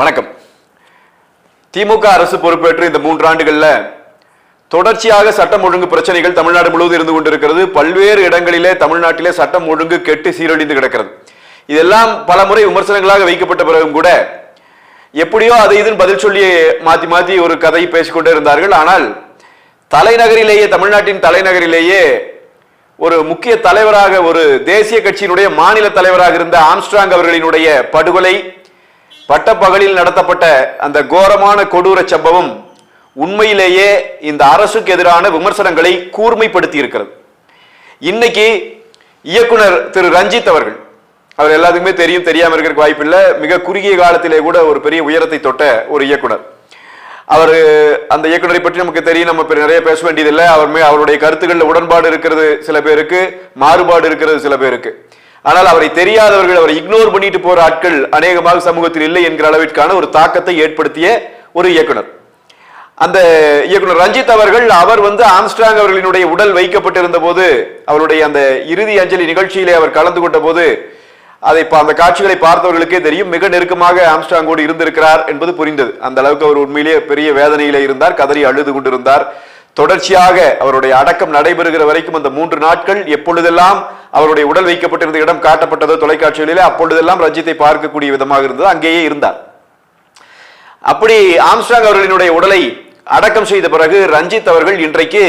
வணக்கம். திமுக அரசு பொறுப்பேற்று இந்த மூன்று ஆண்டுகளில் தொடர்ச்சியாக சட்டம் ஒழுங்கு பிரச்சனைகள் தமிழ்நாடு முழுவதும் இருந்து கொண்டிருக்கிறது. பல்வேறு இடங்களிலே தமிழ்நாட்டிலே சட்டம் ஒழுங்கு கெட்டு சீரழிந்து கிடக்கிறது. இதெல்லாம் பல முறை விமர்சனங்களாக வைக்கப்பட்ட பிறகும் கூட எப்படியோ அதை இதுன்னு பதில் சொல்லி மாத்தி மாத்தி ஒரு கதை பேசிக்கொண்டே இருந்தார்கள். ஆனால் தலைநகரிலேயே தமிழ்நாட்டின் தலைநகரிலேயே ஒரு முக்கிய தலைவராக ஒரு தேசிய கட்சியினுடைய மாநில தலைவராக இருந்த ஆம்ஸ்ட்ராங் அவர்களினுடைய படுகொலை பட்டப்பகலில் நடத்தப்பட்ட அந்த கோரமான கொடூர சம்பவம் உண்மையிலேயே இந்த அரசுக்கு எதிரான விமர்சனங்களை கூர்மைப்படுத்தி இருக்கிறது இன்னைக்கு இயக்குனர் திரு ரஞ்சித் அவர்கள் அவர் எல்லாத்துக்குமே தெரியும் தெரியாம வாய்ப்பு வாய்ப்பில்லை மிக குறுகிய காலத்திலே கூட ஒரு பெரிய உயரத்தை தொட்ட ஒரு இயக்குனர். அவர் அந்த இயக்குனரை பற்றி நமக்கு தெரியும் நம்ம நிறைய பேச வேண்டியதில்லை அவர் அவருடைய கருத்துக்களில் உடன்பாடு இருக்கிறது சில பேருக்கு மாறுபாடு இருக்கிறது சில பேருக்கு. ஆனால் அவரை தெரியாதவர்கள் அவரை இக்னோர் பண்ணிட்டு போற ஆட்கள் அநேகமாக சமூகத்தில் இல்லை என்கிற அளவிற்கான ஒரு தாக்கத்தை ஏற்படுத்திய ஒரு இயக்குனர். அந்த இயக்குனர் ரஞ்சித் அவர்கள் அவர் வந்து ஆம்ஸ்ட்ராங் அவர்களினுடைய உடல் வைக்கப்பட்டிருந்த போது அவருடைய அந்த இறுதி அஞ்சலி நிகழ்ச்சியிலே அவர் கலந்து கொண்ட போது அதை பா- அந்த காட்சிகளை பார்த்தவர்களுக்கே தெரியும். மிக நெருக்கமாக ஆம்ஸ்டாங்கோடு இருந்திருக்கிறார் என்பது புரிந்தது. அந்த அளவுக்கு அவர் உண்மையிலேயே பெரிய வேதனையிலே இருந்தார் கதறி அழுது கொண்டிருந்தார். தொடர்ச்சியாக அவருடைய அடக்கம் நடைபெறுகிற வரைக்கும் அந்த மூன்று நாட்கள் எப்பொழுதெல்லாம் அவருடைய உடல் வைக்கப்பட்டிருந்த இடம் காட்டப்பட்டதோ தொலைக்காட்சிகளிலே அப்பொழுதெல்லாம் ரஞ்சித்தை பார்க்கக்கூடிய விதமாக இருந்தது. அங்கேயே இருந்தார். அப்படி ஆம்ஸ்டாங் அவர்களினுடைய உடலை அடக்கம் செய்த பிறகு ரஞ்சித் அவர்கள் இன்றைக்கு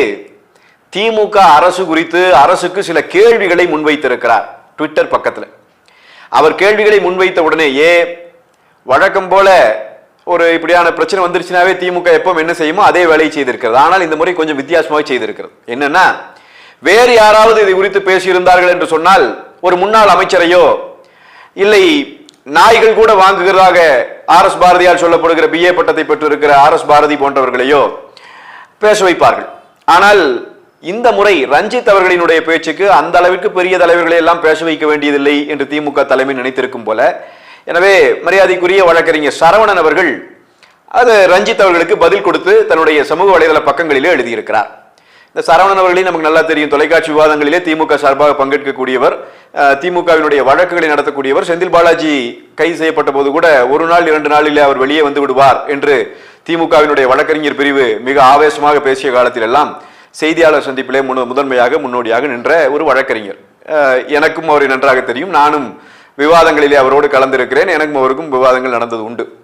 திமுக அரசு குறித்து அரசுக்கு சில கேள்விகளை முன்வைத்திருக்கிறார். ட்விட்டர் பக்கத்தில். அவர் கேள்விகளை முன்வைத்த உடனேயே வழக்கம் போல ஒரு இப்படியான பிரச்சனை வந்துருச்சுனாவே திமுக எப்பவும் என்ன செய்யுமோ அதே வேலையை செய்திருக்கிறது. ஆனால் இந்த முறை கொஞ்சம் வித்தியாசமாக செய்திருக்கிறது. என்னன்னா வேறு யாராவது இது குறித்து பேசியிருந்தார்கள் என்று சொன்னால் ஒரு முன்னாள் அமைச்சரையோ இல்லை நாய்கள் கூட வாங்குகிறதாக ஆர் எஸ் பாரதியால் சொல்லப்படுகிற பிஏ பட்டத்தை பெற்றிருக்கிற ஆர் எஸ் பாரதி போன்றவர்களையோ பேச வைப்பார்கள். ஆனால் இந்த முறை ரஞ்சித் அவர்களினுடைய பேச்சுக்கு அந்த அளவிற்கு பெரிய தலைவர்களை எல்லாம் பேச வைக்க வேண்டியதில்லை என்று திமுக தலைமை நினைத்திருக்கும் போல எனவே மரியாதைக்குரிய வழக்கறிஞர் சரவணன் அவர்கள் அது ரஞ்சித் அவர்களுக்கு பதில் கொடுத்து தன்னுடைய சமூக வலைதள பக்கங்களிலே எழுதியிருக்கிறார். இந்த சரவணன் அவர்களையும் நமக்கு நல்லா தெரியும். தொலைக்காட்சி விவாதங்களிலே திமுக சார்பாக பங்கேற்கக்கூடியவர் திமுகவினுடைய வழக்குகளை நடத்தக்கூடியவர் செந்தில் பாலாஜி கைது செய்யப்பட்ட போது கூட ஒரு நாள் இரண்டு நாளிலே அவர் வெளியே வந்து விடுவார் என்று திமுகவினுடைய வழக்கறிஞர் பிரிவு மிக ஆவேசமாக பேசிய காலத்தில் எல்லாம் செய்தியாளர் சந்திப்பிலே முன் முதன்மையாக முன்னோடியாக நின்ற ஒரு வழக்கறிஞர். எனக்கும் அவரை நன்றாக தெரியும். நானும் விவாதங்களிலே அவரோடு கலந்திருக்கிறேன். எனக்கும் அவருக்கும் விவாதங்கள் நடந்தது உண்டு.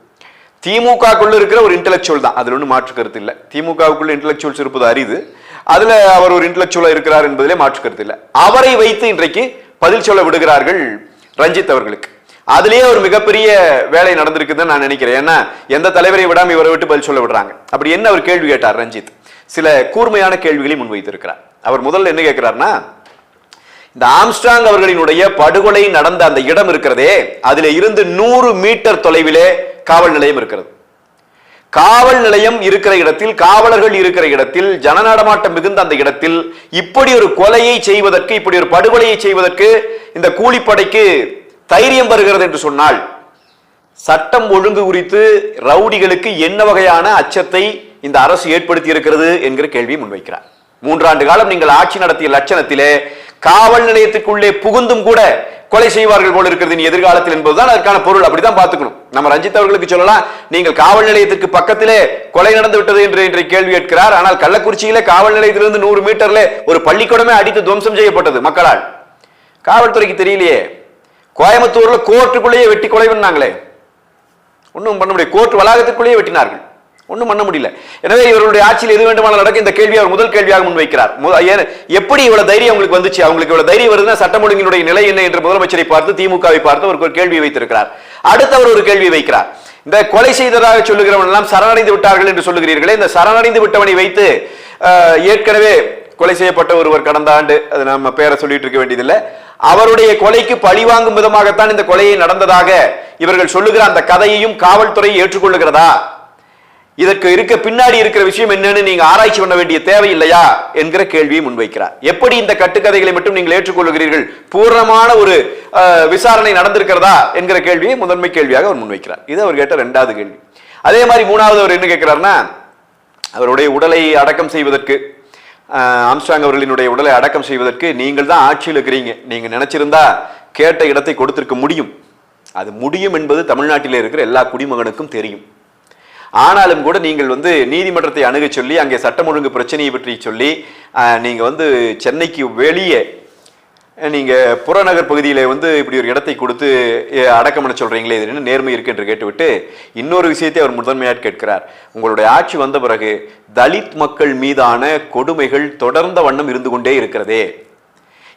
திமுகக்குள்ள இருக்கிற ஒரு இன்டலெக்சுவல் தான். அதில் ஒன்றும் மாற்று கருத்து இல்லை. திமுகவுக்குள்ள இன்டலெக்சுவல்ஸ் இருப்பது அரிது. அதில் அவர் ஒரு இன்டலெக்சுவலாக இருக்கிறார் என்பதிலே மாற்று கருத்து இல்லை. அவரை வைத்து இன்றைக்கு பதில் சொல்ல விடுகிறார்கள் ரஞ்சித் அவர்களுக்கு. அதுலேயே ஒரு மிகப்பெரிய வேலை நடந்திருக்குதுன்னு நான் நினைக்கிறேன். ஏன்னா எந்த தலைவரை விடாமல் இவரை விட்டு பதில் சொல்ல விடுறாங்க. அப்படி என்ன அவர் கேள்வி கேட்டார் ரஞ்சித்? சில கூர்மையான கேள்விகளை முன்வைத்திருக்கிறார். அவர் முதல்ல என்ன கேட்கிறார்னா இந்த ஆம்ஸ்ட்ராங் அவர்களினுடைய படுகொலை நடந்த அந்த இடம் இருக்கிறதே அதில் இருந்து நூறு மீட்டர் தொலைவிலே காவல் நிலையம் இருக்கிறது. காவல் நிலையம் இருக்கிற இடத்தில் காவலர்கள் இருக்கிற இடத்தில் ஜனநாடமாட்டம் மிகுந்த அந்த இடத்தில் இப்படி ஒரு கொலையை செய்வதற்கு இப்படி ஒரு படுகொலையை செய்வதற்கு இந்த கூலிப்படைக்கு தைரியம் வருகிறது என்று சொன்னால் சட்டம் ஒழுங்கு குறித்து ரவுடிகளுக்கு என்ன வகையான அச்சத்தை இந்த அரசு ஏற்படுத்தி இருக்கிறது என்கிற கேள்வியை முன்வைக்கிறார். மூன்றாண்டு காலம் நீங்கள் ஆட்சி நடத்திய லட்சணத்திலே காவல் நிலையத்துக்குள்ளே புகுந்தும் கூட கொலை செய்வார்கள் போல இருக்கிறது இனி எதிர்காலத்தில் என்பதுதான் அதற்கான பொருள். அப்படிதான் பார்த்துக்கணும். நம்ம ரஞ்சித் அவர்களுக்கு சொல்லலாம் நீங்கள் காவல் நிலையத்திற்கு பக்கத்திலே கொலை நடந்து விட்டது என்று இன்றைய கேள்வி கேட்கிறார். ஆனால் கள்ளக்குறிச்சியிலே காவல் நிலையத்திலிருந்து நூறு மீட்டர்ல ஒரு பள்ளிக்கூடமே அடித்து துவம்சம் செய்யப்பட்டது மக்களால். காவல்துறைக்கு தெரியலையே. கோயம்புத்தூர்ல கோர்ட்டுக்குள்ளேயே வெட்டி கொலை பண்ணாங்களே. ஒன்றும் பண்ண முடியாது. கோர்ட் வளாகத்துக்குள்ளேயே வெட்டினார்கள். ஒன்றும் பண்ண முடியல. எனவே இவருடைய ஆட்சியில் எது வேண்டுமானால் நடக்கும் இந்த கேள்வி அவர் முதல் கேள்வியாக முன்வைக்கிறார். ஏன் எப்படி இவ்வளவு தைரியம் உங்களுக்கு வந்துச்சு? அவங்களுக்கு இவ்வளவு தைரியம் வருதுன்னா சட்டம் ஒழுங்கினுடைய நிலை என்ன என்று முதலமைச்சரை பார்த்து திமுகவை பார்த்து ஒரு கேள்வி வைத்திருக்கிறார். அடுத்து அவர் ஒரு கேள்வி வைக்கிறார். இந்த கொலை செய்ததாக சொல்லுகிறவன் எல்லாம் சரணடைந்து விட்டார்கள் என்று சொல்லுகிறீர்களே இந்த சரணடைந்து விட்டவனை வைத்து ஏற்கனவே கொலை செய்யப்பட்ட ஒருவர் கடந்த ஆண்டு அது நம்ம பேரை சொல்லிட்டு இருக்க வேண்டியதில்லை. அவருடைய கொலைக்கு பழிவாங்கும் விதமாகத்தான் இந்த கொலையை நடந்ததாக இவர்கள் சொல்லுகிற அந்த கதையையும் காவல்துறை ஏற்றுக்கொள்ளுகிறதா? இதற்கு இருக்க பின்னாடி இருக்கிற விஷயம் என்னன்னு நீங்க ஆராய்ச்சி பண்ண வேண்டிய தேவை இல்லையா என்கிற கேள்வியை முன்வைக்கிறார். எப்படி இந்த கட்டுக்கதைகளை மட்டும் நீங்கள் ஏற்றுக்கொள்ளுகிறீர்கள் பூர்ணமான ஒரு விசாரணை நடந்திருக்கிறதா என்கிற கேள்வியை முதன்மை கேள்வியாக அவர் முன்வைக்கிறார். இது அவர் கேட்ட ரெண்டாவது கேள்வி. அதே மாதிரி மூணாவது அவர் என்ன கேட்கிறாருன்னா அவருடைய உடலை அடக்கம் செய்வதற்கு ஆம்ஸ்டாங் அவர்களினுடைய உடலை அடக்கம் செய்வதற்கு நீங்கள் தான் ஆட்சியில் இருக்கிறீங்க. நீங்கள் நினைச்சிருந்தா கேட்ட இடத்தை கொடுத்திருக்க முடியும். அது முடியும் என்பது தமிழ்நாட்டில் இருக்கிற எல்லா குடிமகனுக்கும் தெரியும். ஆனாலும் கூட நீங்கள் வந்து நீதிமன்றத்தை அணுகச் சொல்லி அங்கே சட்டம் ஒழுங்கு பிரச்சனையை பற்றி சொல்லி நீங்கள் வந்து சென்னைக்கு வெளியே நீங்கள் புறநகர் பகுதியில் வந்து இப்படி ஒரு இடத்தை கொடுத்து அடக்கம் பண்ண சொல்கிறீங்களே இது என்ன நேர்மை இருக்கு என்று கேட்டுவிட்டு இன்னொரு விஷயத்தை அவர் முதன்மையாக கேட்கிறார். உங்களுடைய ஆட்சி வந்த பிறகு தலித் மக்கள் மீதான கொடுமைகள் தொடர்ந்த வண்ணம் இருந்து கொண்டே இருக்கிறதே.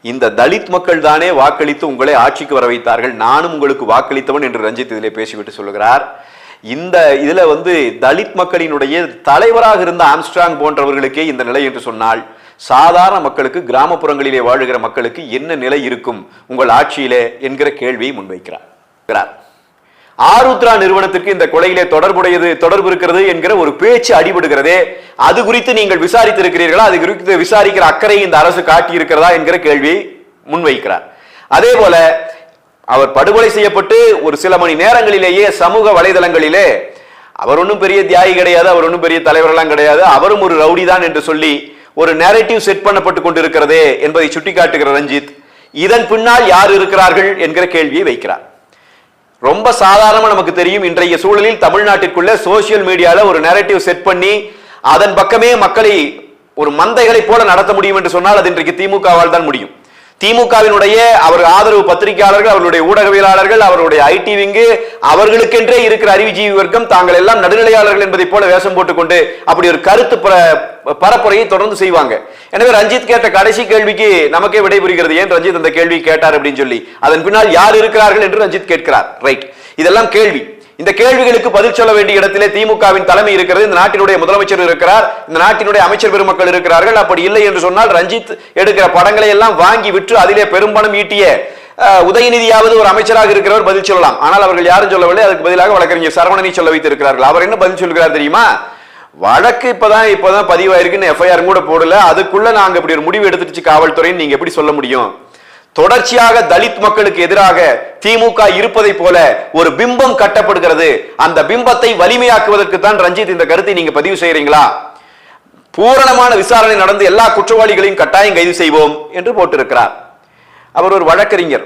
இந்த தலித் மக்கள் தானே வாக்களித்து உங்களை ஆட்சிக்கு வர வைத்தார்கள் நானும் உங்களுக்கு வாக்களித்தவன் என்று ரஞ்சித் இதிலே பேசிவிட்டு சொல்கிறார் இந்த இதுல வந்து தலித் மக்களினுடைய தலைவராக இருந்த ஆம்ஸ்ட்ராங் போன்றவர்களுக்கே இந்த நிலை என்று சொன்னால் சாதாரண மக்களுக்கு கிராமப்புறங்களிலே வாழுகிற மக்களுக்கு என்ன நிலை இருக்கும்? உங்கள் ஆட்சியிலே என்கிற கேள்வியை முன்வைக்கிறார். ஆருத்ரா நிறுவனத்திற்கு இந்த கொலையிலே தொடர்புடையது தொடர்பு இருக்கிறது என்கிற ஒரு பேச்சு அடிபடுகிறதே அது குறித்து நீங்கள் விசாரித்து இருக்கிறீர்களா அது குறித்து விசாரிக்கிற அக்கறை இந்த அரசு காட்டி இருக்கிறதா என்கிற கேள்வியை முன்வைக்கிறார். அதே போல அவர் படுகொலை செய்யப்பட்டு ஒரு சில மணி நேரங்களிலேயே சமூக வலைதளங்களிலே அவர் ஒன்றும் பெரிய தியாகி கிடையாது அவர் ஒன்றும் பெரிய தலைவரெல்லாம் கிடையாது அவரும் ஒரு ரவுடி தான் என்று சொல்லி ஒரு நேரட்டிவ் செட் பண்ணப்பட்டு கொண்டிருக்கிறதே என்பதை சுட்டிக்காட்டுகிற ரஞ்சித் இதன் பின்னால் யார் இருக்கிறார்கள் என்கிற கேள்வியை வைக்கிறார். ரொம்ப சாதாரணமா நமக்கு தெரியும் இன்றைய சூழலில் தமிழ்நாட்டிற்குள்ள சோசியல் மீடியால ஒரு நேரட்டிவ் செட் பண்ணி அதன் பக்கமே மக்களை ஒரு மந்தைகளை போல நடத்த முடியும் என்று சொன்னால் அது இன்றைக்கு திமுகவால் தான் முடியும். திமுகவினுடைய அவர் ஆதரவு பத்திரிகையாளர்கள் அவருடைய ஊடகவியலாளர்கள் அவருடைய ஐடி விங்கு அவர்களுக்கென்றே இருக்கிற அறிவுஜீவி வர்க்கம் தாங்கள் எல்லாம் நடுநிலையாளர்கள் என்பதை போல வேஷம் போட்டுக்கொண்டு அப்படி ஒரு கருத்து பர- பரப்புரையை தொடர்ந்து செய்வாங்க. எனவே ரஞ்சித் கேட்ட கடைசி கேள்விக்கு நமக்கே விடைபுரிகிறது. ஏன் ரஞ்சித் அந்த கேள்வி கேட்டார் அப்படின்னு சொல்லி. அதன் பின்னால் யார் இருக்கிறார்கள் என்று ரஞ்சித் கேட்கிறார். ரைட். இதெல்லாம் கேள்வி. இந்த கேள்விகளுக்கு பதில் சொல்ல வேண்டிய இடத்திலே திமுகவின் தலைமை இருக்கிறது. இந்த நாட்டினுடைய முதலமைச்சர் இருக்கிறார். இந்த நாட்டினுடைய அமைச்சர் பெருமக்கள் இருக்கிறார்கள். அப்படி இல்லை என்று சொன்னால் ரஞ்சித் எடுக்கிற படங்களை எல்லாம் வாங்கி விற்று அதிலே பெரும்பணம் ஈட்டிய உதயநிதியாவது ஒரு அமைச்சராக இருக்கிறவர் பதில் சொல்லலாம். ஆனால் அவர்கள் யாரும் சொல்லவில்லை. அதுக்கு பதிலாக வழக்கறிஞர் சரவணனை சொல்ல வைத்து இருக்கிறார்கள் அவர் என்ன பதில் சொல்கிறார் தெரியுமா? வழக்கு இப்பதான் இப்பதான் பதிவாயிருக்குன்னு எஃப்ஐஆர் கூட போடல. அதுக்குள்ள நாங்க இப்படி ஒரு முடிவு எடுத்துருச்சு காவல்துறைன்னு நீங்க எப்படி சொல்ல முடியும்? தொடர்ச்சியாக தலித் மக்களுக்கு எதிராக திமுக இருப்பதை போல ஒரு பிம்பம் கட்டப்படுகிறது. அந்த பிம்பத்தை வலிமையாக்குவதற்கு தான் ரஞ்சித் இந்த கருத்தை நீங்க பதிவு செய்யறீங்களா பூரணமான விசாரணை நடந்து எல்லா குற்றவாளிகளையும் கட்டாயம் கைது செய்வோம் என்று போட்டிருக்கிறார். அவர் ஒரு வழக்கறிஞர்.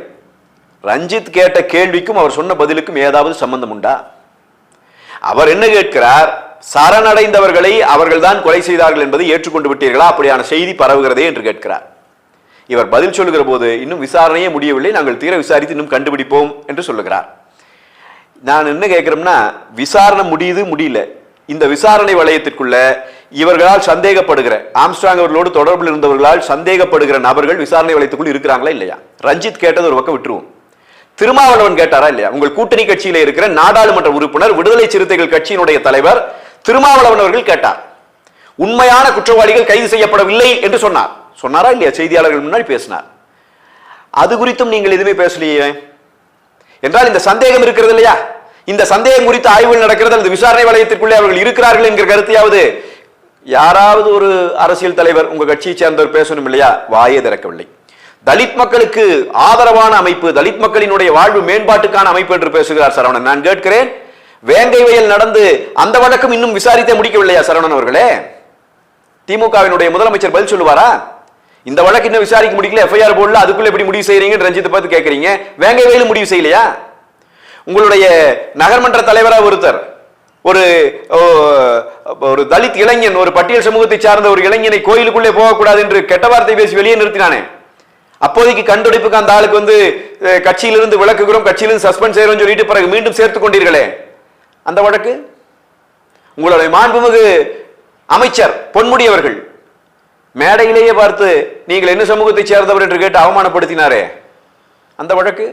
ரஞ்சித் கேட்ட கேள்விக்கும் அவர் சொன்ன பதிலுக்கும் ஏதாவது சம்பந்தம் உண்டா? அவர் என்ன கேட்கிறார்? சரணடைந்தவர்களை அவர்கள்தான் கொலை செய்தார்கள் என்பதை ஏற்றுக்கொண்டு விட்டீர்களா? அப்படியான செய்தி பரவுகிறதே என்று கேட்கிறார். இவர் பதில் சொல்லுகிற போது இன்னும் விசாரணையே முடியவில்லை. நாங்கள் தீர விசாரித்து இன்னும் கண்டுபிடிப்போம் என்று சொல்லுகிறார். நான் என்ன கேட்குறோம்னா விசாரணை முடியுது முடியல. இந்த விசாரணை வளையத்திற்குள்ள இவர்களால் சந்தேகப்படுகிற ஆம்ஸ்டாங் அவர்களோடு தொடர்பில் இருந்தவர்களால் சந்தேகப்படுகிற நபர்கள் விசாரணை வளையத்துக்குள் இருக்கிறாங்களா இல்லையா? ரஞ்சித் கேட்டது ஒரு பக்கம் விட்டுருவோம். திருமாவளவன் கேட்டாரா இல்லையா? உங்கள் கூட்டணி கட்சியில இருக்கிற நாடாளுமன்ற உறுப்பினர் விடுதலை சிறுத்தைகள் கட்சியினுடைய தலைவர் திருமாவளவன் அவர்கள் கேட்டார். உண்மையான குற்றவாளிகள் கைது செய்யப்படவில்லை என்று சொன்னார். சொன்னாரா இல்லையா? செய்தியாளர்கள் முன்னாடி பேசினார். அது குறித்தும் நீங்கள் எதுவுமே பேசலையே? என்றால் இந்த சந்தேகம் இருக்கிறது இல்லையா? இந்த சந்தேகம் குறித்து ஆய்வுகள் நடக்கிறது அல்லது விசாரணை வளையத்திற்குள்ளே அவர்கள் இருக்கிறார்கள் என்கிற கருத்தையாவது யாராவது ஒரு அரசியல் தலைவர் உங்க கட்சியை சேர்ந்தவர் பேசணும் இல்லையா? வாயே திறக்கவில்லை. தலித் மக்களுக்கு ஆதரவான அமைப்பு தலித் மக்களினுடைய வாழ்வு மேம்பாட்டுக்கான அமைப்பு என்று பேசுகிறார் சரவணன். நான் கேட்கிறேன் வேங்கை வயல் நடந்து அந்த வழக்கம் இன்னும் விசாரித்தே முடிக்கவில்லையா சரவணன் அவர்களே? திமுகவினுடைய முதலமைச்சர் பதில் சொல்லுவாரா? இந்த வழக்கு இன்னும் விசாரிக்க முடியல எஃப்ஐஆர் போடல அதுக்குள்ள எப்படி முடிவு செய்யறீங்கன்னு ரஞ்சித்தை பார்த்து கேட்கறீங்க வேங்கை வயலும் முடிவு செய்யலையா? உங்களுடைய நகர்மன்ற தலைவராக ஒருத்தர் ஒரு ஓ, ஒரு தலித் இளைஞன் ஒரு பட்டியல் சமூகத்தை சார்ந்த ஒரு இளைஞனை கோயிலுக்குள்ளே போகக்கூடாது என்று கெட்ட வார்த்தை பேசி வெளியே நிறுத்தினானே. அப்போதைக்கு கண்டுபிடிப்புக்கு அந்த ஆளுக்கு வந்து கட்சியிலிருந்து விளக்குகிறோம் கட்சியிலிருந்து சஸ்பெண்ட் செய்யறோம் சொல்லிட்டு பிறகு மீண்டும் சேர்த்துக் கொண்டீர்களே. அந்த வழக்கு? உங்களுடைய மாண்புமிகு அமைச்சர் பொன்முடி அவர்கள் மேடையிலேயே பார்த்து நீங்கள் என்ன சமூகத்தை சேர்ந்தவர் என்று கேட்டு அவமானப்படுத்தினாரே? அந்த வழக்கு?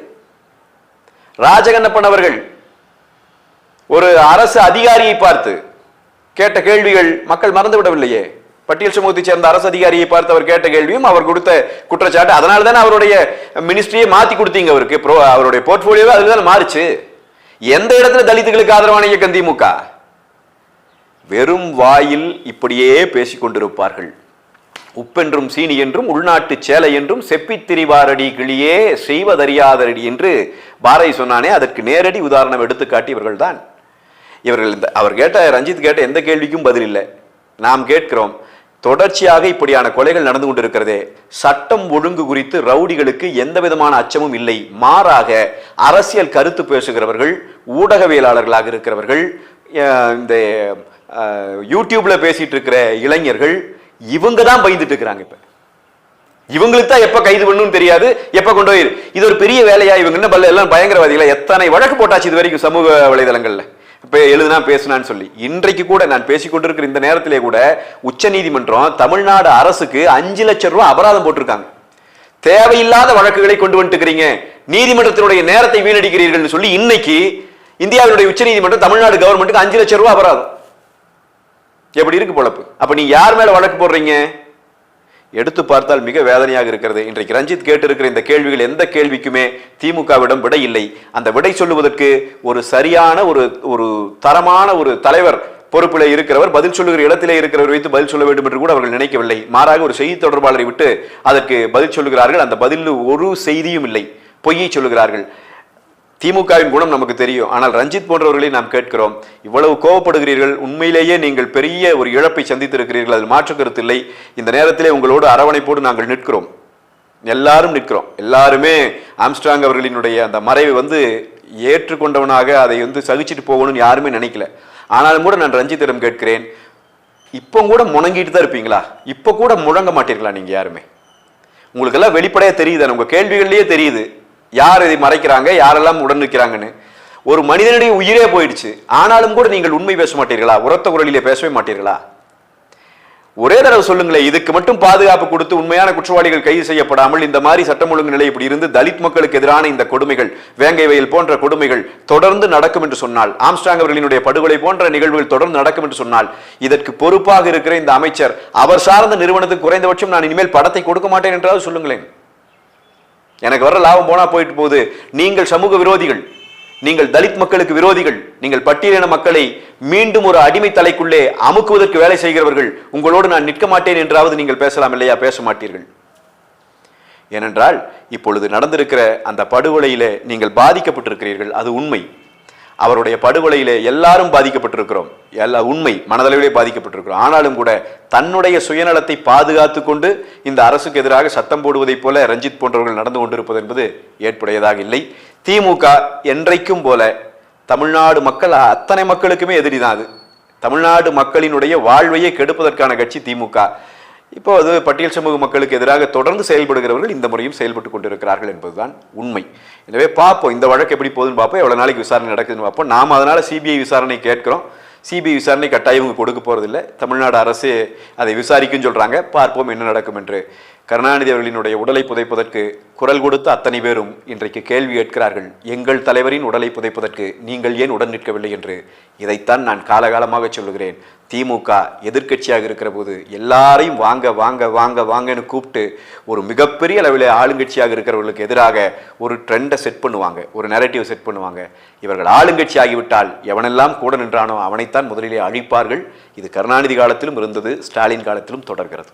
ராஜகண்ணப்பன் அவர்கள் ஒரு அரசு அதிகாரியை பார்த்து கேட்ட கேள்விகள் மக்கள் மறந்து விடவில்லையே பட்டியல் சமூகத்தைச் சேர்ந்த அரசு அதிகாரியை பார்த்து அவர் கேட்ட கேள்வியும் அவர் கொடுத்த குற்றச்சாட்டு அதனால தானே அவருடைய மினிஸ்ட்ரியை மாற்றி கொடுத்தீங்க அவருக்கு. அவருடைய போர்ட்போலியோவே அதுதான் மாறுச்சு. எந்த இடத்துல தலித்துகளுக்கு ஆதரவான இயக்கம் திமுக வெறும் வாயில் இப்படியே பேசிக்கொண்டிருப்பார்கள். உப்பென்றும் சீனி என்றும் உள்நாட்டு சேலை என்றும் செப்பித்திரிவாரடி கிளியே செய்வதறியாதரடி என்று பாரதி சொன்னானே அதற்கு நேரடி உதாரணம் எடுத்துக்காட்டி இவர்கள்தான். இவர்கள் இந்த அவர் கேட்ட ரஞ்சித் கேட்ட எந்த கேள்விக்கும் பதில் இல்லை. நாம் கேட்கிறோம் தொடர்ச்சியாக இப்படியான கொலைகள் நடந்து கொண்டிருக்கிறதே சட்டம் ஒழுங்கு குறித்து ரவுடிகளுக்கு எந்த விதமான அச்சமும் இல்லை. மாறாக அரசியல் கருத்து பேசுகிறவர்கள் ஊடகவியலாளர்களாக இருக்கிறவர்கள் இந்த யூடியூப்ல பேசிட்டு இருக்கிற இளைஞர்கள் இவங்க தான் பயந்துட்டு இருக்கிறாங்க இப்ப. இவங்களுக்கு தான் எப்ப கைது பண்ணணும் தெரியாது. எப்ப கொண்டு போய் இது ஒரு பெரிய வேலையா இவங்க என்ன பல்ல எல்லாம் பயங்கரவாதிகளா? எத்தனை வழக்கு போட்டாச்சு இது வரைக்கும் சமூக வலைதளங்கள்ல? இப்ப எழுதுனா பேசுனான்னு சொல்லி. இன்றைக்கு கூட நான் பேசிக்கொண்டிருக்கிற இந்த நேரத்திலே கூட உச்ச நீதிமன்றம் தமிழ்நாடு அரசுக்கு அஞ்சு லட்சம் ரூபாய் அபராதம் போட்டிருக்காங்க. தேவையில்லாத வழக்குகளை கொண்டு வந்துட்டுக்கிறீங்க நீதிமன்றத்தினுடைய நேரத்தை வீணடிக்கிறீர்கள் சொல்லி இன்னைக்கு இந்தியாவினுடைய உச்ச நீதிமன்றம் தமிழ்நாடு கவர்மெண்ட்டுக்கு அஞ்சு லட்சம் ரூபாய் அபராதம். எப்படி இருக்கு பொழப்பு? அப்ப நீ யார் மேல வழக்கு போடுறீங்க? எடுத்து பார்த்தால் மிக வேதனையாக இருக்கிறது. இன்றைக்கு ரஞ்சித் கேட்டிருக்கிற இந்த கேள்விகள் எந்த கேள்விக்குமே திமுகவிடம் விடை இல்லை. அந்த விடை சொல்லுவதற்கு ஒரு சரியான ஒரு ஒரு தரமான ஒரு தலைவர் பொறுப்பில் இருக்கிறவர் பதில் சொல்லுகிற இடத்திலே இருக்கிறவர் வைத்து பதில் சொல்ல வேண்டும் என்று கூட அவர்கள் நினைக்கவில்லை. மாறாக ஒரு செய்தி தொடர்பாளரை விட்டு அதற்கு பதில் சொல்லுகிறார்கள். அந்த பதிலில் ஒரு செய்தியும் இல்லை. பொய்யை சொல்லுகிறார்கள். திமுகவின் குணம் நமக்கு தெரியும். ஆனால் ரஞ்சித் போன்றவர்களை நாம் கேட்கிறோம். இவ்வளவு கோவப்படுகிறீர்கள். உண்மையிலேயே நீங்கள் பெரிய ஒரு இழப்பை சந்தித்திருக்கிறீர்கள். அதில் மாற்று கருத்து இல்லை. இந்த நேரத்திலே உங்களோடு அரவணைப்போடு நாங்கள் நிற்கிறோம். எல்லாரும் நிற்கிறோம். எல்லாருமே ஆம்ஸ்ட்ராங் அவர்களினுடைய அந்த மறைவை வந்து ஏற்றுக்கொண்டவனாக அதை வந்து சகிச்சுட்டு போகணும்னு யாருமே நினைக்கல. ஆனாலும் கூட நான் ரஞ்சித்திடம் கேட்கிறேன். இப்போ கூட முணங்கிட்டு தான் இருப்பீங்களா? இப்போ கூட முழங்க மாட்டீர்களா நீங்கள் யாருமே? உங்களுக்கெல்லாம் வெளிப்படையாக தெரியுது உங்கள் கேள்விகள்லேயே தெரியுது. யார் இதை மறைக்கிறாங்க? யாரெல்லாம் உடன் நிற்கிறாங்கன்னு. ஒரு மனிதனுடைய உயிரே போயிடுச்சு. ஆனாலும் கூட நீங்கள் உண்மை பேச மாட்டீர்களா? உரத்த குரலிலே பேசவே மாட்டீர்களா? ஒரே தடவை சொல்லுங்களேன் இதுக்கு மட்டும் பாதுகாப்பு கொடுத்து உண்மையான குற்றவாளிகள் கைது செய்யப்படாமல் இந்த மாதிரி சட்டம் ஒழுங்கு நிலை இப்படி இருந்து தலித் மக்களுக்கு எதிரான இந்த கொடுமைகள் வேங்கை வயல் போன்ற கொடுமைகள் தொடர்ந்து நடக்கும் என்று சொன்னால் ஆம்ஸ்டாங் அவர்களினுடைய படுகொலை போன்ற நிகழ்வுகள் தொடர்ந்து நடக்கும் என்று சொன்னால் இதற்கு பொறுப்பாக இருக்கிற இந்த அமைச்சர் அவர் சார்ந்த நிறுவனத்துக்கு குறைந்தபட்சம் நான் இனிமேல் படத்தை கொடுக்க மாட்டேன் என்றாவது சொல்லுங்களேன். எனக்கு வர லாபம் போனா போயிட்டு போகுது. நீங்கள் சமூக விரோதிகள். நீங்கள் தலித் மக்களுக்கு விரோதிகள். நீங்கள் பட்டியலின மக்களை மீண்டும் ஒரு அடிமை தலைக்குள்ளே அமுக்குவதற்கு வேலை செய்கிறவர்கள் உங்களோடு நான் நிற்க மாட்டேன் என்றாவது நீங்கள் பேசலாம் இல்லையா? பேச மாட்டீர்கள். ஏனென்றால் இப்பொழுது நடந்திருக்கிற அந்த படுகொலையில நீங்கள் பாதிக்கப்பட்டிருக்கிறீர்கள். அது உண்மை. அவருடைய படுகொலையிலே எல்லாரும் பாதிக்கப்பட்டிருக்கிறோம். எல்லா உண்மை மனதளவிலே பாதிக்கப்பட்டிருக்கிறோம். ஆனாலும் கூட தன்னுடைய சுயநலத்தை பாதுகாத்து கொண்டு இந்த அரசுக்கு எதிராக சத்தம் போடுவதைப் போல ரஞ்சித் போன்றவர்கள் நடந்து கொண்டிருப்பது என்பது ஏற்புடையதாக இல்லை. திமுக என்றைக்கும் போல தமிழ்நாடு மக்கள் அத்தனை மக்களுக்குமே எதிரிதான் அது. தமிழ்நாடு மக்களினுடைய வாழ்வையே கெடுப்பதற்கான கட்சி திமுக. இப்போ அது பட்டியல் சமூக மக்களுக்கு எதிராக தொடர்ந்து செயல்படுகிறவர்கள் இந்த முறையும் செயல்பட்டு கொண்டிருக்கிறார்கள் என்பதுதான் உண்மை. எனவே பார்ப்போம் இந்த வழக்கு எப்படி போகுதுன்னு பார்ப்போம். எவ்வளோ நாளைக்கு விசாரணை நடக்குதுன்னு பார்ப்போம். நாம் அதனால் சிபிஐ விசாரணை கேட்கிறோம். சிபிஐ விசாரணை கட்டாயம் கொடுக்க போகிறதில்ல தமிழ்நாடு அரசு அதை விசாரிக்குன்னு சொல்கிறாங்க பார்ப்போம் என்ன நடக்கும் என்று. கருணாநிதி அவர்களினுடைய உடலை புதைப்பதற்கு குரல் கொடுத்த அத்தனை பேரும் இன்றைக்கு கேள்வி கேட்கிறார்கள். எங்கள் தலைவரின் உடலை புதைப்பதற்கு நீங்கள் ஏன் உடன் நிற்கவில்லை என்று இதைத்தான் நான் காலகாலமாக சொல்லுகிறேன். திமுக எதிர்க்கட்சியாக இருக்கிற போது எல்லாரையும் வாங்க வாங்க வாங்க வாங்கன்னு கூப்பிட்டு ஒரு மிகப்பெரிய அளவில் ஆளுங்கட்சியாக இருக்கிறவர்களுக்கு எதிராக ஒரு ட்ரெண்டை செட் பண்ணுவாங்க. ஒரு நெரட்டிவ் செட் பண்ணுவாங்க. இவர்கள் ஆளுங்கட்சி ஆகிவிட்டால் எவனெல்லாம் கூட நின்றானோ அவனைத்தான் முதலிலே அழிப்பார்கள். இது கருணாநிதி காலத்திலும் இருந்தது ஸ்டாலின் காலத்திலும் தொடர்கிறது.